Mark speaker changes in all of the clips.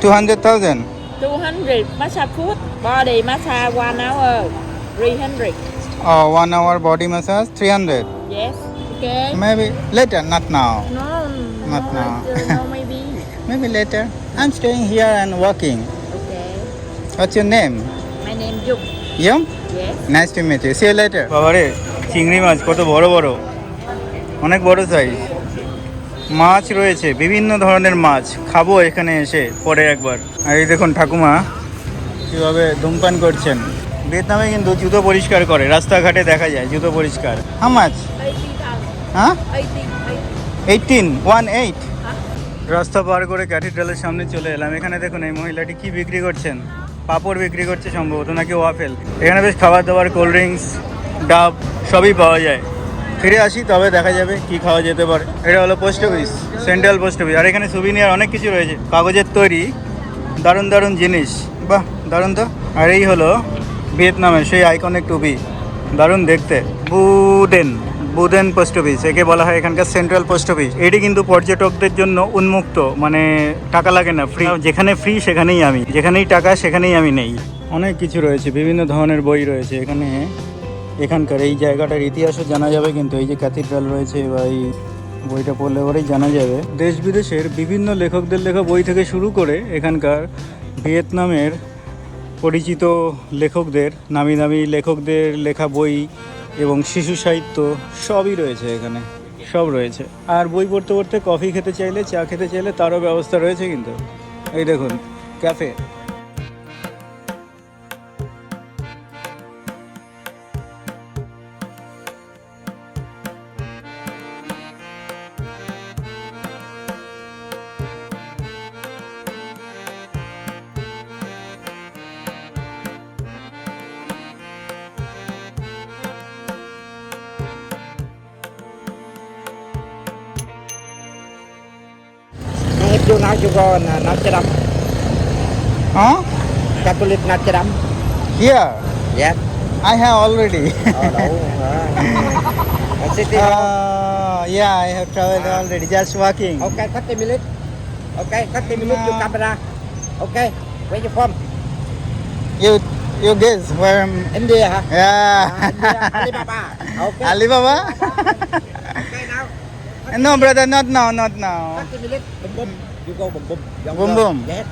Speaker 1: 200,000.
Speaker 2: 200 massage foot, body massage one hour, 300.
Speaker 1: Oh, one hour body massage, 300.
Speaker 2: Yes. Okay.
Speaker 1: Maybe later, not now.
Speaker 2: No,
Speaker 1: Not
Speaker 2: no,
Speaker 1: now.
Speaker 2: it's, uh, no, maybe.
Speaker 1: Maybe later. I'm staying here and working.
Speaker 2: Okay.
Speaker 1: What's your name?
Speaker 2: My name Juk.
Speaker 1: You?
Speaker 2: Yes.
Speaker 1: Nice to meet you. See you later. বাবারে চিংড়ি মাছ কত বড় বড় অনেক বড় size মাছ রয়েছে বিভিন্ন ধরনের মাছ। খাব এখানে এসে পরে একবার। আর এই দেখুন ঠাকুমা কীভাবে ধূমপান করছেন। ভিয়েতনামে কিন্তু জুতো পরিষ্কার করে রাস্তাঘাটে দেখা যায় জুতো পরিষ্কার। হ্যাঁ মাছ হ্যাঁ?
Speaker 2: 80,
Speaker 1: এইটিন ওয়ান এইট রাস্তা পার করে ক্যাথিড্রালের সামনে চলে এলাম। এখানে দেখুন এই মহিলাটি কি বিক্রি করছেন? পাপড় বিক্রি করছে সম্ভবত নাকি ওয়াফেল এখানে বেশ খাবার দাবার কোল্ড ড্রিঙ্কস ডাব সবই পাওয়া যায়। ফিরে আসি, তবে দেখা যাবে কি খাওয়া যেতে পারে। এটা হলো post office central post office আর এখানে সুবিনিয়ার অনেক কিছু রয়েছে। কাগজের তৈরি, দারুণ দারুণ জিনিস। বাহ, দারুণ তো। আর এই হলো ভিয়েতনামের সেই আইকনিক টুপি। দারুণ দেখতে। বুদেন বুদেন পোস্ট অফিস একে বলা হয় এখানকার সেন্ট্রাল পোস্ট অফিস এটি কিন্তু পর্যটকদের জন্য উন্মুক্ত মানে টাকা লাগে না ফ্রি যেখানে ফ্রি সেখানেই আমি। যেখানেই টাকা, সেখানেই আমি নেই। অনেক কিছু রয়েছে, বিভিন্ন ধরনের বই রয়েছে এখানে। এখানকার এই জায়গাটার ইতিহাসও জানা যাবে, কিন্তু এই যে ক্যাথিড্রাল রয়েছে বা এই বইটা পড়লে পরেই জানা যাবে। দেশ বিদেশের বিভিন্ন লেখকদের লেখা বই থেকে শুরু করে এখানকার ভিয়েতনামের পরিচিত লেখকদের, নামি দামি লেখকদের লেখা বই এবং শিশু সাহিত্য সবই রয়েছে এখানে, সব রয়েছে। আর বই পড়তে পড়তে কফি খেতে চাইলে, চা খেতে চাইলে তারও ব্যবস্থা রয়েছে কিন্তু। এই দেখুন,
Speaker 3: cafe. go in uh, Notre
Speaker 1: Dame. Huh?
Speaker 3: Catholic Notre Dame.
Speaker 1: Here?
Speaker 3: Yeah.
Speaker 1: I have already.
Speaker 3: oh, no. Uh, city uh,
Speaker 1: yeah, I have traveled uh, already. Just walking.
Speaker 3: Okay, 30 minutes. Okay, 30 minutes uh, you camera. Okay, where you from?
Speaker 1: You you guess where I'm...
Speaker 3: India, huh?
Speaker 1: Yeah.
Speaker 3: Uh, India, Alibaba. Okay.
Speaker 1: Alibaba?
Speaker 3: okay, now.
Speaker 1: no, brother, not now, not now.
Speaker 3: 30 minutes. You go boom boom. Dòng
Speaker 1: Boom,
Speaker 3: dơ.
Speaker 1: boom.
Speaker 3: Yes.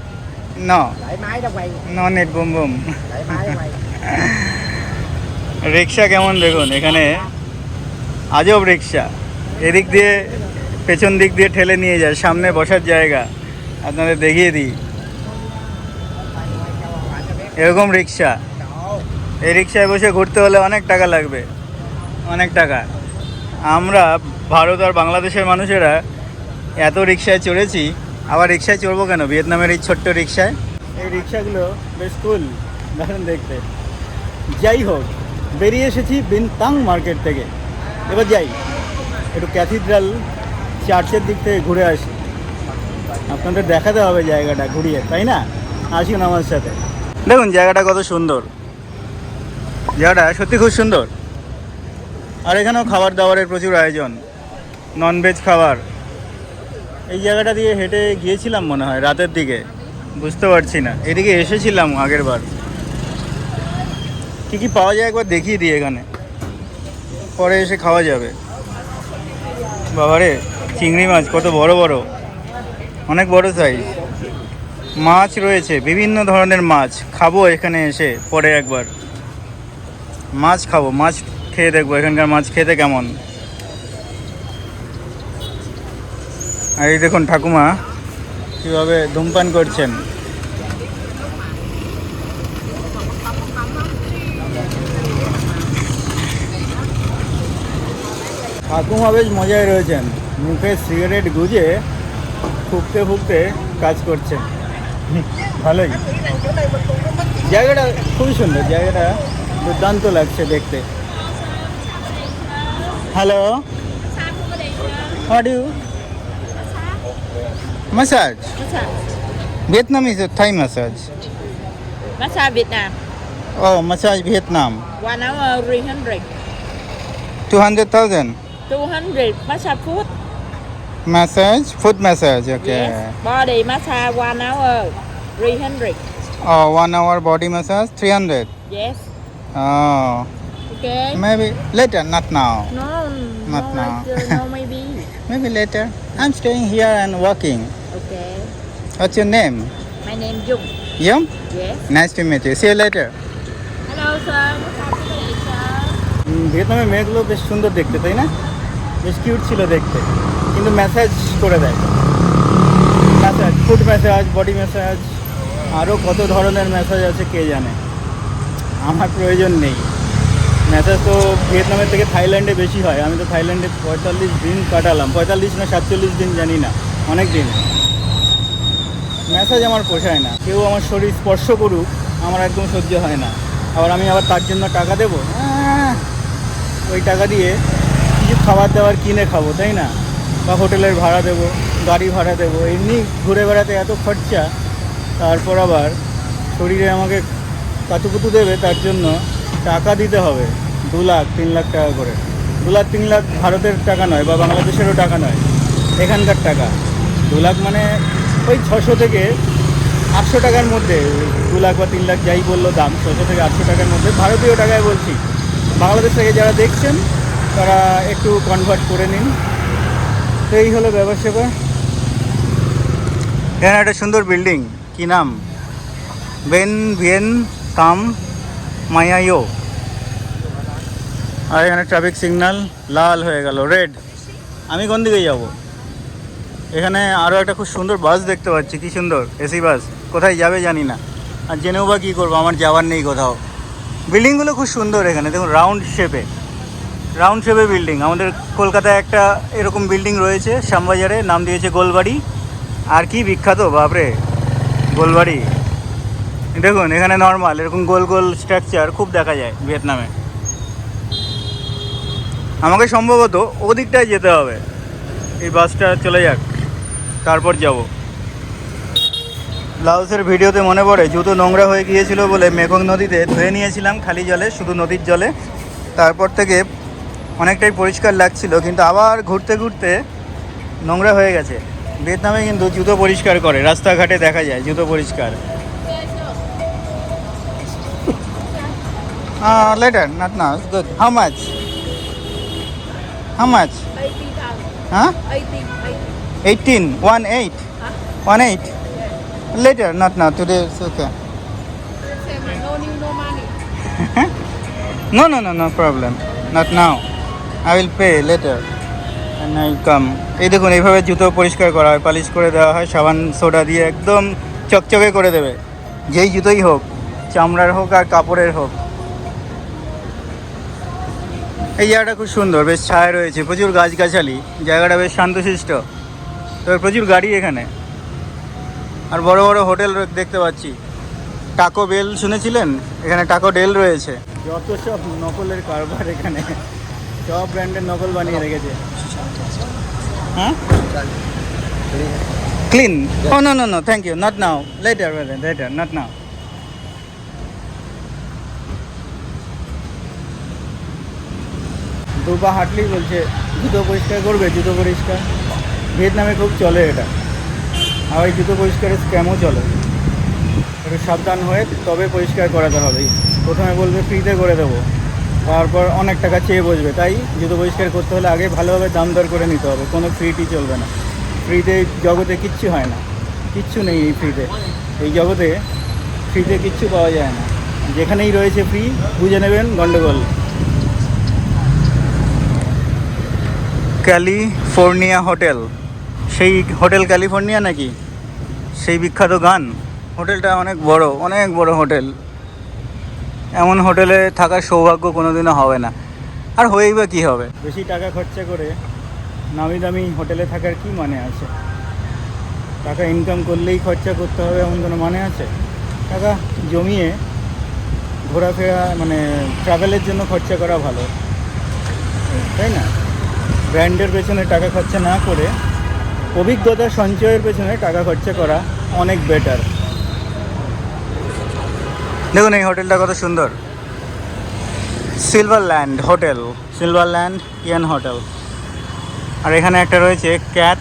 Speaker 1: no
Speaker 3: máy quay.
Speaker 1: no need boom boom
Speaker 3: máy quay.
Speaker 1: Rickshaw কেমন দেখুন এখানে আজব রিক্সা এদিক দিয়ে পেছন দিক দিয়ে ঠেলে নিয়ে যায় সামনে বসার জায়গা আপনাদের দেখিয়ে দিই এরকম রিক্সা এই রিক্সায় বসে ঘুরতে হলে অনেক টাকা লাগবে অনেক টাকা আমরা ভারত আর বাংলাদেশের মানুষেরা এত রিক্সায় চড়েছি আবার রিক্সায় চড়বো কেন? ভিয়েতনামের এই ছোট্ট রিক্সায়? এই রিক্সাগুলো বেশ কুল দারুণ দেখতে। যাই হোক বেরিয়ে এসেছি বিনতাং মার্কেট থেকে। এবার যাই একটু ক্যাথিড্রাল চার্চের দিক থেকে ঘুরে আসি। আপনাদের দেখাতে হবে জায়গাটা ঘুরিয়ে তাই না? আসুন আমার সাথে। দেখুন জায়গাটা কত সুন্দর। জায়গাটা সত্যি খুব সুন্দর। আর এখানেও খাবার দাবারের প্রচুর আয়োজন। ননভেজ খাবার। এই জায়গাটা দিয়ে হেঁটে গিয়েছিলাম মনে হয়, রাতের দিকে। বুঝতে পারছি না। এদিকে এসেছিলাম আগের বার। কী কী পাওয়া যায় একবার দেখিয়ে দিই এখানে। পরে এসে খাওয়া যাবে। বাবারে, চিংড়ি মাছ কত বড় বড়। অনেক বড় সাইজ মাছ রয়েছে, বিভিন্ন ধরনের মাছ। খাব এখানে এসে, পরে একবার। মাছ খাব, মাছ খেয়ে দেখব। এখানকার মাছ খেতে কেমন? আর এই দেখুন ঠাকুমা কীভাবে ধূমপান করছেন। ঠাকুমা বেশ মজায় রয়েছেন। মুখে সিগারেট গুজে ফুকতে ফুকতে কাজ করছেন। ভালোই। জায়গাটা খুবই সুন্দর, জায়গাটা দুর্দান্ত লাগছে দেখতে। Hello. What you massage
Speaker 2: Massage.
Speaker 1: Vietnamese or Thai massage
Speaker 2: Massage Vietnam.
Speaker 1: Oh massage Vietnam
Speaker 2: One hour, 300.
Speaker 1: 200,000
Speaker 2: 200 massage foot.
Speaker 1: massage foot massage okay
Speaker 2: Yes. Body massage one hour, 300.
Speaker 1: Oh, one hour body massage, 300.
Speaker 2: Yes.
Speaker 1: Oh,
Speaker 2: Okay.
Speaker 1: maybe later, not now.
Speaker 2: No,
Speaker 1: Not
Speaker 2: no,
Speaker 1: now.
Speaker 2: later, no, maybe.
Speaker 1: Maybe later. I'm staying here and working.
Speaker 2: Okay.
Speaker 1: What's your name?
Speaker 2: My name Dung.
Speaker 1: Yum?
Speaker 2: Yes.
Speaker 1: Nice to meet you. See you later.
Speaker 2: Hello, sir.
Speaker 1: ভিয়েতনামের মেয়েগুলো বেশ সুন্দর দেখতে তাই না বেশ cute ছিল দেখতে কিন্তু ম্যাসাজ করে দেয় massage food massage body massage আরও কত ধরনের ম্যাসাজ আছে কে জানে আমার প্রয়োজন নেই ম্যাসাজ তো ভিয়েতনামের থেকে থাইল্যান্ডে বেশি হয় আমি তো থাইল্যান্ডে পঁয়তাল্লিশ দিন কাটালাম পঁয়তাল্লিশ না সাতচল্লিশ দিন জানি না অনেক দিন ম্যাসাজ আমার পোষায় না। কেউ আমার শরীর স্পর্শ করুক, আমার একদম সহ্য হয় না। আবার আমি আবার তার জন্য টাকা দেবো? ওই টাকা দিয়ে কিছু খাবার দাবার কিনে খাব, তাই না? বা হোটেলের ভাড়া দেবো, গাড়ি ভাড়া দেবো, এমনি ঘুরে বেড়াতে এত খরচা। তারপর আবার শরীরে আমাকে কাতুকুতু দেবে, তার জন্য টাকা দিতে হবে। দু লাখ, তিন লাখ টাকা করে। দু লাখ, তিন লাখ ভারতের টাকা নয়, বা বাংলাদেশেরও টাকা নয়, এখানকার টাকা। দু লাখ মানে ওই ছশো থেকে আটশো টাকার মধ্যে, দু লাখ বা তিন লাখ যাই বলল দাম, ছশো থেকে আটশো টাকার মধ্যে, ভারতীয় টাকায় বলছি। বাংলাদেশ থেকে যারা দেখছেন, তারা একটু কনভার্ট করে নিন। তো এই হলো ব্যাপার স্যাপার। এখানে একটা সুন্দর বিল্ডিং কি নাম? বেন ভিয়েন কাম মায়াইও আর এখানে ট্রাফিক সিগন্যাল লাল হয়ে গেল রেড আমি কোন দিকে যাব? এখানে আরও একটা খুব সুন্দর বাস দেখতে পাচ্ছি, কি সুন্দর, এসি বাস। কোথায় যাবে জানি না। আর জেনেও বা কী করব, আমার যাওয়ার নেই কোথাও। বিল্ডিংগুলো খুব সুন্দর এখানে, দেখুন রাউন্ড শেপে রাউন্ড শেপে বিল্ডিং, আমাদের কলকাতায় একটা এরকম বিল্ডিং রয়েছে, শ্যামবাজারে, নাম দিয়েছে গোলবাড়ি। আর কি বিখ্যাত, বাপরে, গোলবাড়ি। দেখুন, এখানে নর্মাল এরকম গোল গোল স্ট্রাকচার খুব দেখা যায় ভিয়েতনামে আমাকে সম্ভবত ওদিকটায় যেতে হবে। এই বাসটা চলে যাক। তারপর যাব। লাউসের ভিডিওতে মনে পড়ে জুতো নোংরা হয়ে গিয়েছিল বলে মেঘং নদীতে ধুয়ে নিয়েছিলাম খালি জলে শুধু নদীর জলে। তারপর থেকে অনেকটাই পরিষ্কার লাগছিল কিন্তু আবার ঘুরতে ঘুরতে নোংরা হয়ে গেছে। ভিয়েতনামে কিন্তু জুতো পরিষ্কার করে রাস্তাঘাটে দেখা যায় জুতো পরিষ্কার। Later not now good how much how
Speaker 2: much
Speaker 1: হ্যাঁ
Speaker 2: 80, 80.
Speaker 1: 18 one eight. One eight. Later not now today it's okay.
Speaker 2: No new, no money.
Speaker 1: no no no no problem. Not now. I will pay later. And I will come. এই দেখুন এইভাবে জুতো পরিষ্কার করা হয় polish করে দেওয়া হয় সাবান সোডা দিয়ে একদম চকচকে করে দেবে। যেই জুতোই হোক চামড়ার হোক আর কাপড়ের হোক। এই জায়গাটা খুব সুন্দর বেশ ছায়া রয়েছে প্রচুর গাছগাছালি জায়গাটা বেশ শান্তশিষ্ট। তবে প্রচুর গাড়ি এখানে। আর বড় বড় হোটেল দেখতে পাচ্ছি। টাকো বেল শুনেছিলেন? এখানে টাকো ডেল রয়েছে। যত সব নকলের কারবার এখানে সব ব্র্যান্ডের নকল বানিয়ে রেখেছে। হ্যাঁ? Clean O no no no thank you not now later later not now দুপা হাঁটলেই বলছে জুতো পরিষ্কার করবে জুতো পরিষ্কার। ভিয়েতনামে খুব চলে এটা। ওই জুতো পরিষ্কারের স্ক্যামও চলে। একটু সাবধান হয়ে তবে পরিষ্কার করাতে হবে। প্রথমে বলবে ফ্রিতে করে দেবো। তারপর অনেক টাকা চেয়ে বসবে। তাই জুতো পরিষ্কার করতে হলে আগে ভালোভাবে দাম দর করে নিতে হবে। কোনো ফ্রিটি চলবে না। ফ্রিতে জগতে কিচ্ছু হয় না। কিচ্ছু নেই এই ফ্রিতে এই জগতে ফ্রিতে কিচ্ছু পাওয়া যায় না। যেখানেই রয়েছে ফ্রি বুঝে নেবেন গন্ডগোল। California hotel. সেই হোটেল ক্যালিফোর্নিয়া নাকি? সেই বিখ্যাত গান। হোটেলটা অনেক বড় অনেক বড় হোটেল। এমন হোটেলে থাকার সৌভাগ্য কোনোদিনও হবে না। আর হয়েই বা কী হবে? বেশি টাকা খরচা করে নামি দামি হোটেলে থাকার কি মানে আছে? টাকা ইনকাম করলেই খরচা করতে হবে এমন কোনো মানে আছে? টাকা জমিয়ে ঘোরাফেরা মানে ট্রাভেলের জন্য খরচা করা ভালো। তাই না? ব্র্যান্ডের পেছনে টাকা খরচা না করে অভিজ্ঞতা সঞ্চয়ের পেছনে টাকা খরচা করা অনেক বেটার দেখুন এই হোটেলটা কত সুন্দর। Silver land hotel silver land ইয়ান হোটেল আর এখানে একটা রয়েছে ক্যাট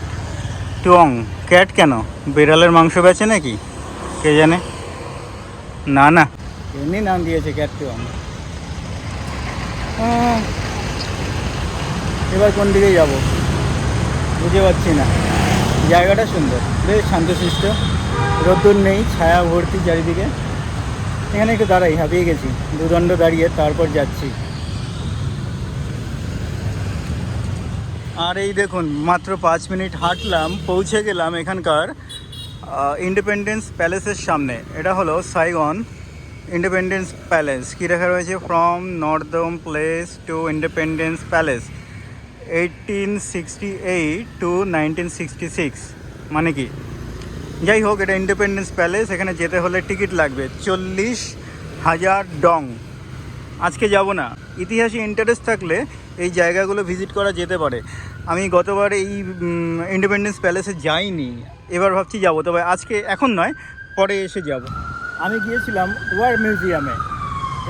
Speaker 1: টুয়ং ক্যাট কেন? বিড়ালের মাংস বেচে নাকি? কে জানে? না না। এমনি নাম দিয়েছে ক্যাটটুয়াম এবার কোন দিকে যাব? বুঝতে পারছি না। জায়গাটা সুন্দর, বেশ শান্তশিষ্ট। রোদ্দুর নেই, ছায়া ভর্তি চারিদিকে। এখানে একটু দাঁড়াই, হাঁপিয়ে গেছি। দুদণ্ড দাঁড়িয়ে তারপর যাচ্ছি। আর এই দেখুন, মাত্র পাঁচ মিনিট হাঁটলাম, পৌঁছে গেলাম এখানকার ইন্ডিপেন্ডেন্স প্যালেসের সামনে। এটা হলো সাইগন ইন্ডিপেন্ডেন্স প্যালেস কী লেখা রয়েছে? From Norodom place to Independence Palace eighteen sixty eight to nineteen sixty six মানে কি? যাই হোক, এটা ইন্ডিপেন্ডেন্স প্যালেস এখানে যেতে হলে টিকিট লাগবে চল্লিশ হাজার ডং। আজকে যাব না। ইতিহাসে ইন্টারেস্ট থাকলে এই জায়গাগুলো ভিজিট করা যেতে পারে। আমি গতবার এই ইন্ডিপেন্ডেন্স প্যালেসে যাইনি। এবার ভাবছি যাব, তবে আজকে এখন নয়, পরে এসে যাব। আমি গিয়েছিলাম ওয়ার মিউজিয়ামে।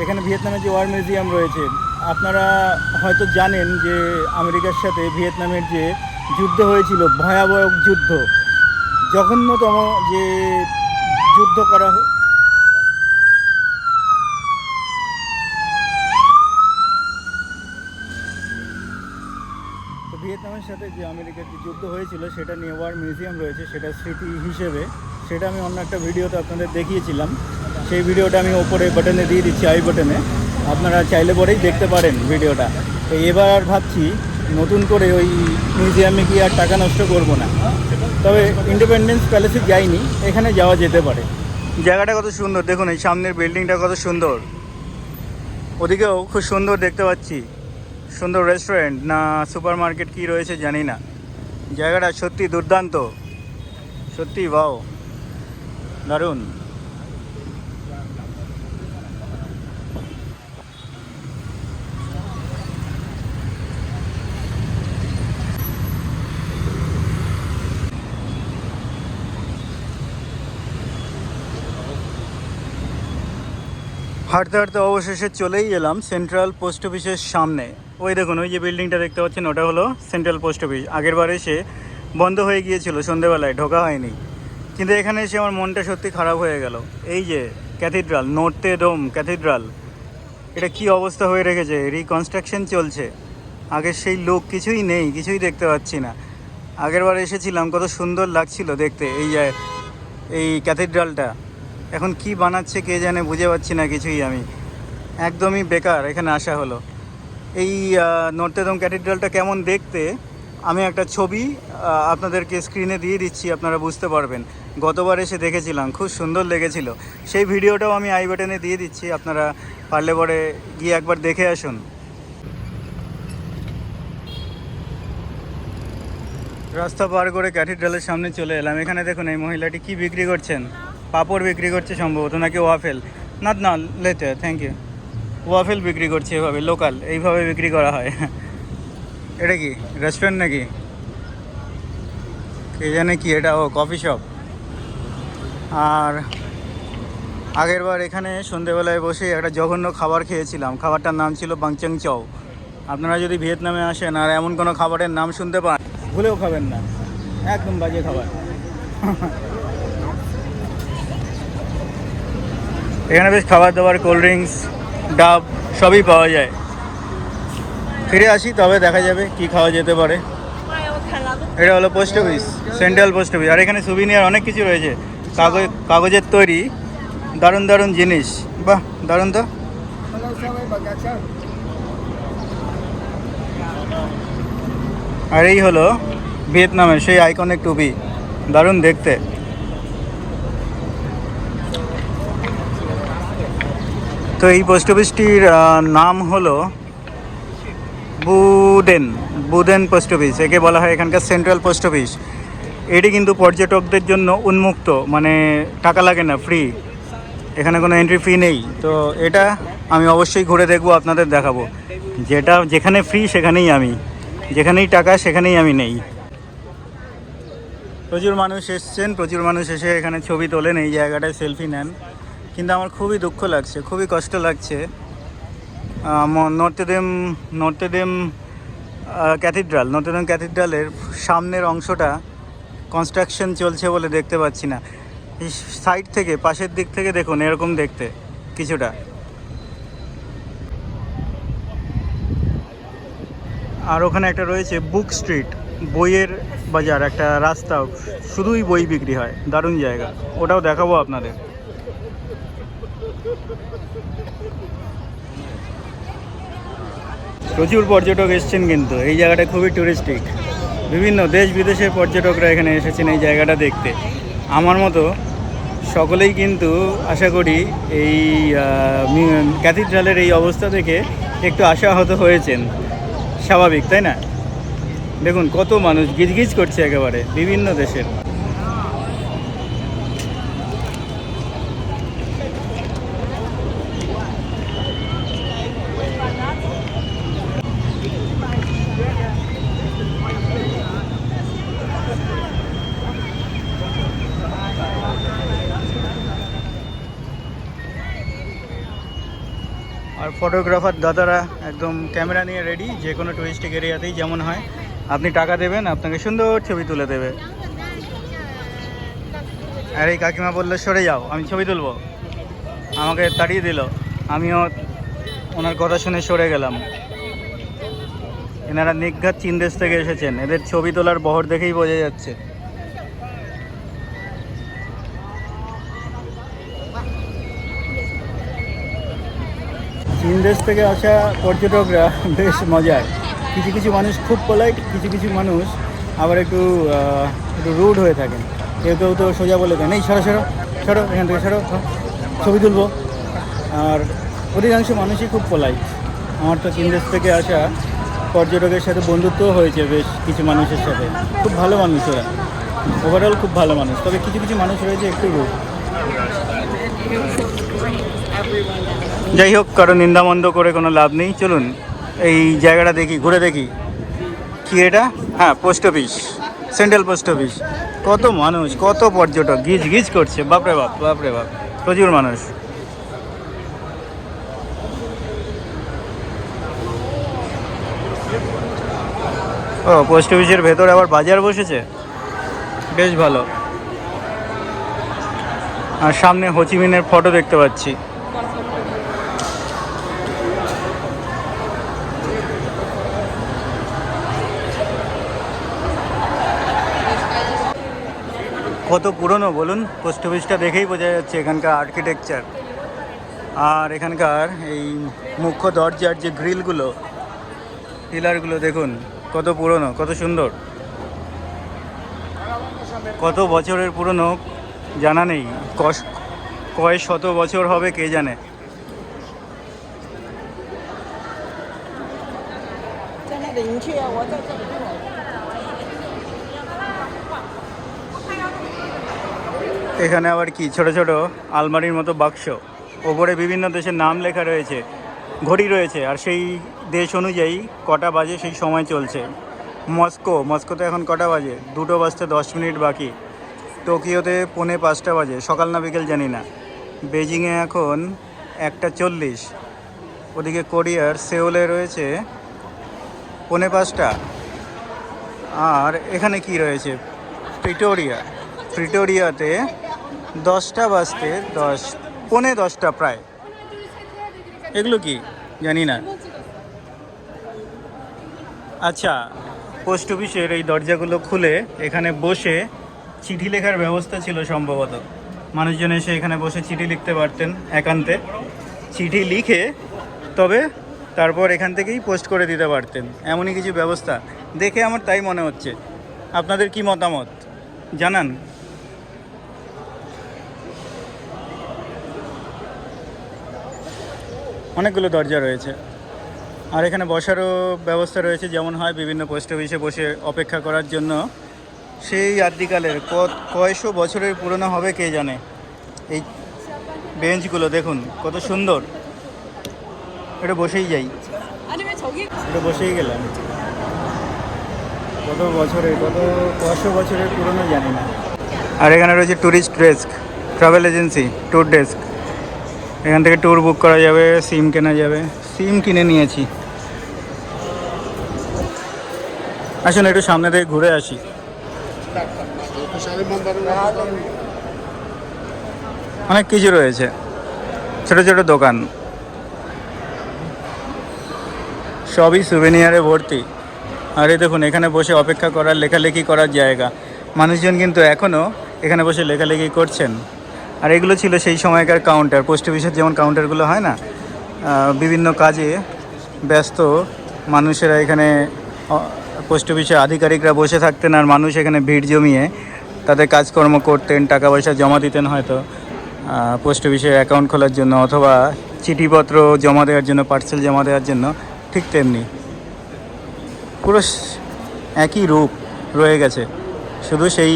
Speaker 1: এখানে ভিয়েতনামে যে ওয়ার মিউজিয়াম রয়েছে আপনারা হয়তো জানেন যে আমেরিকার সাথে ভিয়েতনামের যে যুদ্ধ হয়েছিল, ভয়াবহ যুদ্ধ, জঘন্যতম যে যুদ্ধ করা ভিয়েতনামের সাথে যে আমেরিকার যে যুদ্ধ হয়েছিল, সেটা নিয়ে ওয়ার মিউজিয়াম রয়েছে, সেটা স্মৃতি হিসেবে। সেটা আমি অন্য একটা ভিডিওতে আপনাদের দেখিয়েছিলাম। সেই ভিডিওটা আমি ওপরে বাটনে দিয়ে দিচ্ছি আই বাটনে আপনারা চাইলে পরেই দেখতে পারেন ভিডিওটা। তো এবার ভাবছি নতুন করে ওই মিউজিয়ামে গিয়ে আর টাকা নষ্ট করব না। তবে ইন্ডিপেন্ডেন্স প্যালেসে যাইনি, এখানে যাওয়া যেতে পারে। জায়গাটা কত সুন্দর, দেখুন এই সামনের বিল্ডিংটা কত সুন্দর। ওদিকেও খুব সুন্দর দেখতে পাচ্ছি। সুন্দর রেস্টুরেন্ট না সুপার মার্কেট কী রয়েছে জানি না। জায়গাটা সত্যি দুর্দান্ত। সত্যি বাও দারুণ। হাঁটতে হাঁটতে অবশেষে চলেই এলাম সেন্ট্রাল পোস্ট অফিসের সামনে। ওই দেখুন, ওই যে বিল্ডিংটা দেখতে পাচ্ছেন, ওটা হলো সেন্ট্রাল পোস্ট অফিস আগের বার এসে বন্ধ হয়ে গিয়েছিল, সন্ধেবেলায় ঢোকা হয়নি। কিন্তু এখানে এসে আমার মনটা সত্যি খারাপ হয়ে গেল। এই যে ক্যাথিড্রাল নর্তে ডোম ক্যাথিড্রাল এটা কি অবস্থা হয়ে রেখেছে? রিকনস্ট্রাকশন চলছে। আগের সেই লোক কিছুই নেই, কিছুই দেখতে পাচ্ছি না। আগের বার এসেছিলাম, কত সুন্দর লাগছিল দেখতে, এই যে, এই ক্যাথিড্রালটা এখন কি বানাচ্ছে কে জানে বুঝে পাচ্ছি না কিছুই আমি। একদমই বেকার, এখানে আসা হলো। এই নর্তেদম ক্যাথিড্রালটা কেমন দেখতে, আমি একটা ছবি আপনাদেরকে স্ক্রিনে দিয়ে দিচ্ছি, আপনারা বুঝতে পারবেন। গতবার এসে দেখেছিলাম, খুব সুন্দর লেগেছিল। সেই ভিডিওটাও আমি আই বাটনে দিয়ে দিচ্ছি, আপনারা পারলে পরে গিয়ে একবার দেখে আসুন। রাস্তা পার করে ক্যাথিড্রালের সামনে চলে এলাম। এখানে দেখুন, এই মহিলাটি কি বিক্রি করছেন? পাপড় বিক্রি করছে সম্ভবত, নাকি ওয়াফেল? না না লেতে থ্যাংক ইউ ওয়াফেল বিক্রি করছে এভাবে লোকাল এইভাবে বিক্রি করা হয়। এটা কি রেস্টুরেন্ট নাকি? কে জানে কি এটা, ও কফি শপ আর আগের বার এখানে সন্ধেবেলায় বসে একটা জঘন্য খাবার খেয়েছিলাম। খাবারটার নাম ছিল বাংচাং চাও। আপনারা যদি ভিয়েতনামে আসেন আর এমন কোনো খাবারের নাম শুনতে পান, ভুলেও খাবেন না। একদম বাজে খাবার। এখানে বেশ খাবার দাবার কোল্ড ড্রিঙ্কস ডাব সবই পাওয়া যায়। ফিরে আসি, তবে দেখা যাবে কি খাওয়া যেতে পারে। এটা হলো post office central post office আর এখানে সুবিনিয়ার অনেক কিছু রয়েছে। কাগজ, কাগজের তৈরি, দারুণ দারুণ জিনিস। বাহ, দারুণ তো। আর এই হলো ভিয়েতনামের সেই আইকনিক টুপি। দারুণ দেখতে। তো এই পোস্ট অফিসটির নাম হলো বুদেন বুদেন পোস্ট অফিস একে বলা হয় এখানকার সেন্ট্রাল পোস্ট অফিস এটি কিন্তু পর্যটকদের জন্য উন্মুক্ত মানে টাকা লাগে না ফ্রি এখানে কোনো এন্ট্রি ফি নেই। তো এটা আমি অবশ্যই ঘুরে দেখব, আপনাদের দেখাবো। যেটা যেখানে ফ্রি সেখানেই আমি। যেখানেই টাকা, সেখানেই আমি নেই। প্রচুর মানুষ এসছেন, প্রচুর মানুষ এসে এখানে ছবি তোলেন, এই জায়গাটায় সেলফি নেন। কিন্তু আমার খুবই দুঃখ লাগছে, খুবই কষ্ট লাগছে। নর্তেদেম নর্তেদেম ক্যাথিড্রাল নর্তেদেম ক্যাথিড্রালের সামনের অংশটা কনস্ট্রাকশন চলছে বলে দেখতে পাচ্ছি না। সাইড থেকে, পাশের দিক থেকে দেখুন, এরকম দেখতে, কিছুটা। আর ওখানে একটা রয়েছে বুক স্ট্রিট বইয়ের বাজার, একটা রাস্তা, শুধুই বই বিক্রি হয়, দারুণ জায়গা। ওটাও দেখাবো আপনাদের। প্রচুর পর্যটক এসছেন কিন্তু, এই জায়গাটা খুবই টুরিস্টিক বিভিন্ন দেশ বিদেশের পর্যটকরা এখানে এসেছেন এই জায়গাটা দেখতে। আমার মতো সকলেই কিন্তু আশা করি এই ক্যাথিড্রালের এই অবস্থা থেকে একটু আশাহত হয়েছেন। স্বাভাবিক, তাই না? দেখুন, কত মানুষ গিজগিজ করছে একেবারে, বিভিন্ন দেশের। ফটোগ্রাফার দাদারা একদম ক্যামেরা নিয়ে রেডি যে কোনো টুরিস্টিক এরিয়াতেই যেমন হয়। আপনি টাকা দেবেন, আপনাকে সুন্দর ছবি তুলে দেবে। আর এই কাকিমা বলল, সরে যাও, আমি ছবি তুলবো। আমাকে তাড়িয়ে দিল। আমিও ওনার কথা শুনে সরে গেলাম। এনারা নিঘাত চীন দেশ থেকে এসেছেন। এদের ছবি তোলার বহর দেখেই বোঝা যাচ্ছে। চীন দেশ থেকে আসা পর্যটকরা বেশ মজার। কিছু কিছু মানুষ খুব পোলাইট কিছু কিছু মানুষ আবার একটু একটু রুড হয়ে থাকেন। কেউ কেউ তো সোজা বলে দেন, এই, সরো সরো সরো, এখান থেকে সরো ছবি তুলবো। আর অধিকাংশ মানুষই খুব পোলাইট আমার তো চীন দেশ থেকে আসা পর্যটকের সাথে বন্ধুত্বও হয়েছে বেশ কিছু মানুষের সাথে। খুব ভালো মানুষ ওরা। ওভারঅল খুব ভালো মানুষ। তবে কিছু কিছু মানুষ রয়েছে একটু রুড যাই হোক, কারও নিন্দামন্দ করে কোনো লাভ নেই। চলুন, এই জায়গাটা দেখি, ঘুরে দেখি। কি এটা? হ্যাঁ post office, central post office. কত মানুষ, কত পর্যটক, গিজ গিজ করছে। বাপরে বাপ বাপরে বাপ, প্রচুর মানুষ। ও, পোস্ট অফিসের ভেতরে আবার বাজার বসেছে? বেশ ভালো। আর সামনে হোচিমিনের ফটো দেখতে পাচ্ছি। কত পুরনো, বলুন। পোস্ট অফিসটা দেখেই বোঝা যাচ্ছে এখানকার আর্কিটেকচার আর এখানকার এই মুখ্য দরজার যে গ্রিলগুলো পিলারগুলো দেখুন, কত পুরনো, কত সুন্দর। কত বছরের পুরনো, জানা নেই। কয় শত বছর হবে, কে জানে। এখানে আবার কি? ছোট ছোট আলমারির মতো বাক্স। ওপরে বিভিন্ন দেশের নাম লেখা রয়েছে, ঘড়ি রয়েছে, আর সেই দেশ অনুযায়ী কটা বাজে সেই সময় চলছে। মস্কো, মস্কোতে এখন কটা বাজে? দুটো বাজতে দশ মিনিট বাকি। টোকিওতে পৌনে পাঁচটা বাজে, সকাল না বিকেল জানি না। বেজিংয়ে এখন একটা চল্লিশ। ওদিকে কোরিয়ার সেওলে রয়েছে পৌনে পাঁচটা। আর এখানে কি রয়েছে? প্রিটোরিয়া। প্রিটোরিয়াতে দশটা বাজতে দশ, পৌনে দশটা প্রায়। এগুলো কি? জানি না। আচ্ছা পোস্ট অফিসের এই দরজাগুলো খুলে এখানে বসে চিঠি লেখার ব্যবস্থা ছিল সম্ভবত। মানুষজন এসে এখানে বসে চিঠি লিখতে পারতেন একান্তে। চিঠি লিখে তবে তারপর এখান থেকেই পোস্ট করে দিতে পারতেন। এমনই কিছু ব্যবস্থা। দেখে আমার তাই মনে হচ্ছে। আপনাদের কি মতামত? জানান। অনেকগুলো দরজা রয়েছে। আর এখানে বসারও ব্যবস্থা রয়েছে, যেমন হয় বিভিন্ন পোস্ট অফিসে বসে অপেক্ষা করার জন্য। সেই আদিকালের কয়শো বছরের পুরনো হবে কে জানে? এই বেঞ্চগুলো দেখুন, কত সুন্দর। এটা বসেই যাই। এটা বসেই গেলাম। কত বছরের, কত, কয়শো বছরের পুরনো জানি না। আর এখানে রয়েছে tourist desk travel agency tour desk এখান থেকে ট্যুর বুক করা যাবে সিম কেনা যাবে। সিম কিনে নিয়েছি। আসুন একটু সামনে থেকে ঘুরে আসি। অনেক কিছু রয়েছে। ছোট ছোট দোকান। সবই সুভেনিয়ারে ভর্তি। আর এই দেখুন, এখানে বসে অপেক্ষা করার, লেখালেখি করার জায়গা। মানুষজন কিন্তু এখনও এখানে বসে লেখালেখি করছেন। আর এগুলো ছিল সেই সময়কার কাউন্টার পোস্ট অফিসের যেমন কাউন্টারগুলো হয় না বিভিন্ন কাজে ব্যস্ত মানুষেরা এখানে পোস্ট অফিসে আধিকারিকরা বসে থাকতেন আর মানুষ এখানে ভিড় জমিয়ে তাদের কাজকর্ম করতেন, টাকা পয়সা জমা দিতেন হয়তো পোস্ট অফিসে অ্যাকাউন্ট খোলার জন্য অথবা চিঠিপত্র জমা দেওয়ার জন্য পার্সেল জমা দেওয়ার জন্য, ঠিক তেমনি। পুরো একই রূপ রয়ে গেছে। শুধু সেই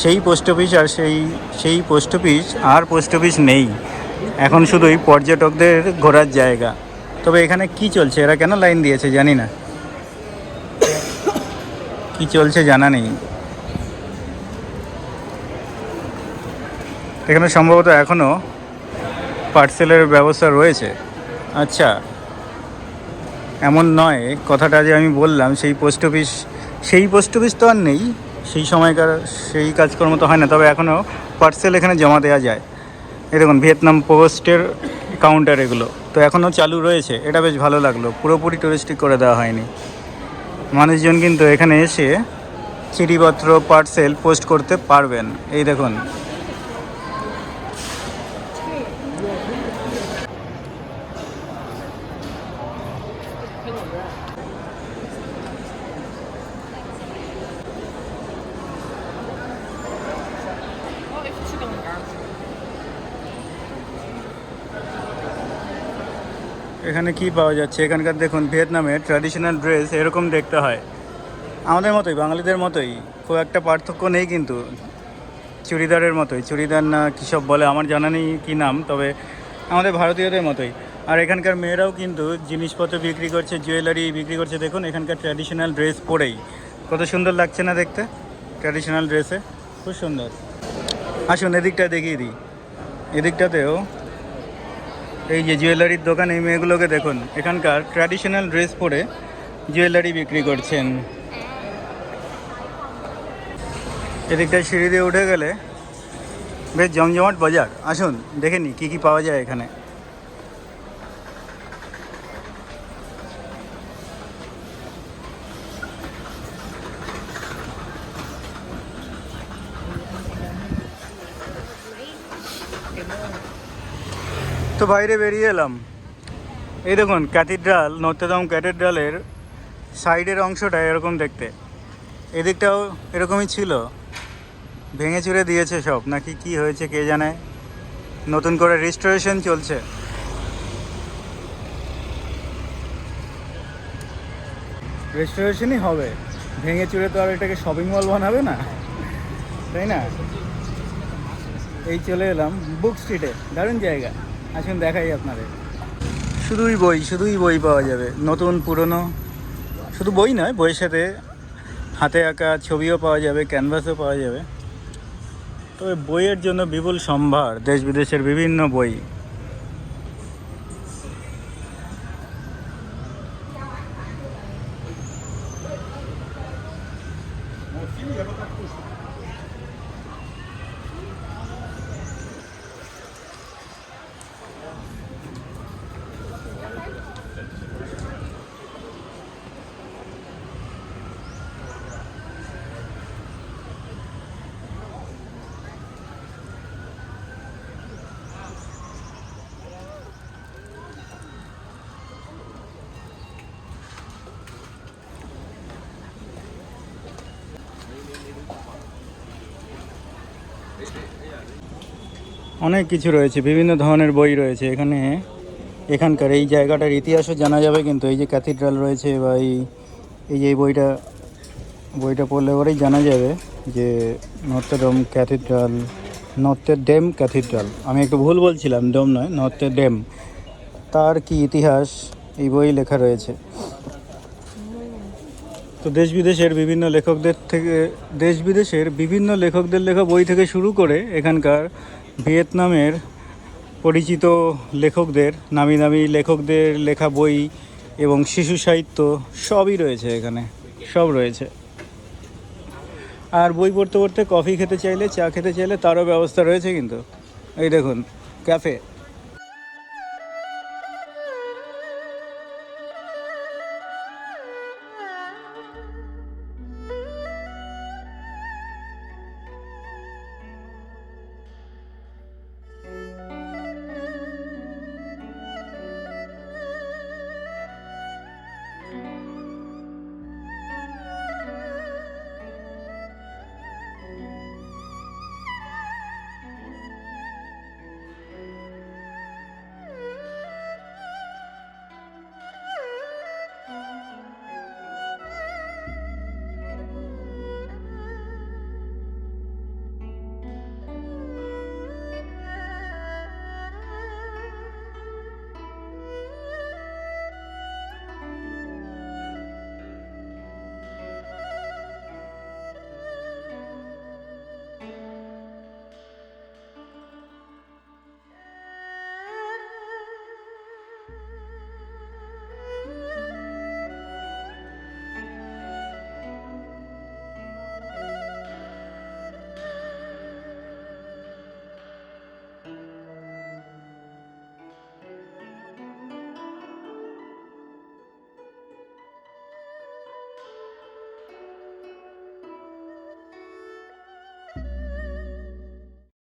Speaker 1: সেই পোস্ট অফিস আর সেই সেই পোস্ট অফিস আর পোস্ট অফিস নেই। এখন শুধুই পর্যটকদের ঘোরার জায়গা। তবে এখানে কি চলছে? এরা কেন লাইন দিয়েছে জানি না। কি চলছে জানা নেই। এখানে সম্ভবত এখনও পার্সেলের ব্যবস্থা রয়েছে। আচ্ছা এমন নয়, কথাটা যে আমি বললাম, সেই পোস্ট অফিস সেই পোস্ট অফিস তো আর নেই। সেই সময়কার সেই কাজকর্ম তো হয় না, তবে এখনও পার্সেল এখানে জমা দেওয়া যায়। এই দেখুন ভিয়েতনাম পোস্টের কাউন্টার এগুলো। তো এখনও চালু রয়েছে, এটা বেশ ভালো লাগল। পুরোপুরি টুরিস্টিক করে দেওয়া হয়নি। মানুষজন কিন্তু এখানে এসে চিঠিপত্র পার্সেল পোস্ট করতে পারবেন। এই দেখুন এখানে কি পাওয়া যাচ্ছে? এখানকার দেখুন, ভিয়েতনামের ট্র্যাডিশনাল ড্রেস এরকম দেখতে হয়। আমাদের মতোই, বাঙালিদের মতোই। খুব একটা পার্থক্য নেই কিন্তু। চুড়িদারের মতোই। চুড়িদার না কী সব বলে, আমার জানা নেই কী নাম, তবে আমাদের ভারতীয়দের মতোই। আর এখানকার মেয়েরাও কিন্তু জিনিসপত্র বিক্রি করছে জুয়েলারি বিক্রি করছে। দেখুন, এখানকার ট্র্যাডিশনাল ড্রেস পরেই। কত সুন্দর লাগছে না দেখতে? ট্র্যাডিশনাল ড্রেসে খুব সুন্দর। আসুন, এদিকটা দেখিয়ে দিই। এদিকটাতেও এই যে জুয়েলারির দোকান, এই মেয়েগুলোকে দেখুন। এখানকার ট্র্যাডিশনাল ড্রেস পরে জুয়েলারি বিক্রি করছেন। এদিকটা সিঁড়ি দিয়ে উঠে গেলে বেশ জমজমাট বাজার। আসুন, দেখে নি কী কী পাওয়া যায় এখানে। তো বাইরে বেরিয়ে এলাম। এই দেখুন ক্যাথিড্রাল নর্থদম ক্যাথিড্রালের সাইডের অংশটা এরকম দেখতে। এদিকটাও এরকমই ছিল। ভেঙে চুরে দিয়েছে সব। নাকি কি হয়েছে কে জানে? নতুন করে রেস্টোরেশন চলছে। রেস্টোরেশনই হবে। ভেঙে চুরে তো আর এটাকে শপিং মল বানাবে না। তাই না? এই চলে এলাম বুক স্ট্রিটে দারুণ জায়গা। আসুন, দেখাই আপনাদের। শুধুই বই শুধুই বই পাওয়া যাবে। নতুন, পুরনো। শুধু বই নয়, বইয়ের সাথে হাতে আঁকা ছবিও পাওয়া যাবে, ক্যানভাসও পাওয়া যাবে। তবে বইয়ের জন্য বিপুল সম্ভার দেশ বিদেশের বিভিন্ন বই। অনেক কিছু রয়েছে, বিভিন্ন ধরনের বই রয়েছে এখানে। এখানকার এই জায়গাটার ইতিহাসও জানা যাবে কিন্তু এই যে ক্যাথিড্রাল রয়েছে বা এই এই যে বইটা বইটা পড়লে পরেই জানা যাবে যে নর্থডম ক্যাথিড্রাল, নর্থের ডেম ক্যাথিড্রাল। আমি একটু ভুল বলছিলাম, ডোম নয়, নর্থের ডেম। তার কি ইতিহাস? এই বই লেখা রয়েছে। তো দেশ বিদেশের বিভিন্ন লেখকদের থেকে, দেশ বিদেশের বিভিন্ন লেখকদের লেখা বই থেকে শুরু করে এখানকার ভিয়েতনামের পরিচিত লেখকদের, নামি দামি লেখকদের লেখা বই এবং শিশু সাহিত্য সবই রয়েছে এখানে, সব রয়েছে। আর বই পড়তে পড়তে কফি খেতে চাইলে, চা খেতে চাইলে তারও ব্যবস্থা রয়েছে কিন্তু। এই দেখুন, ক্যাফে।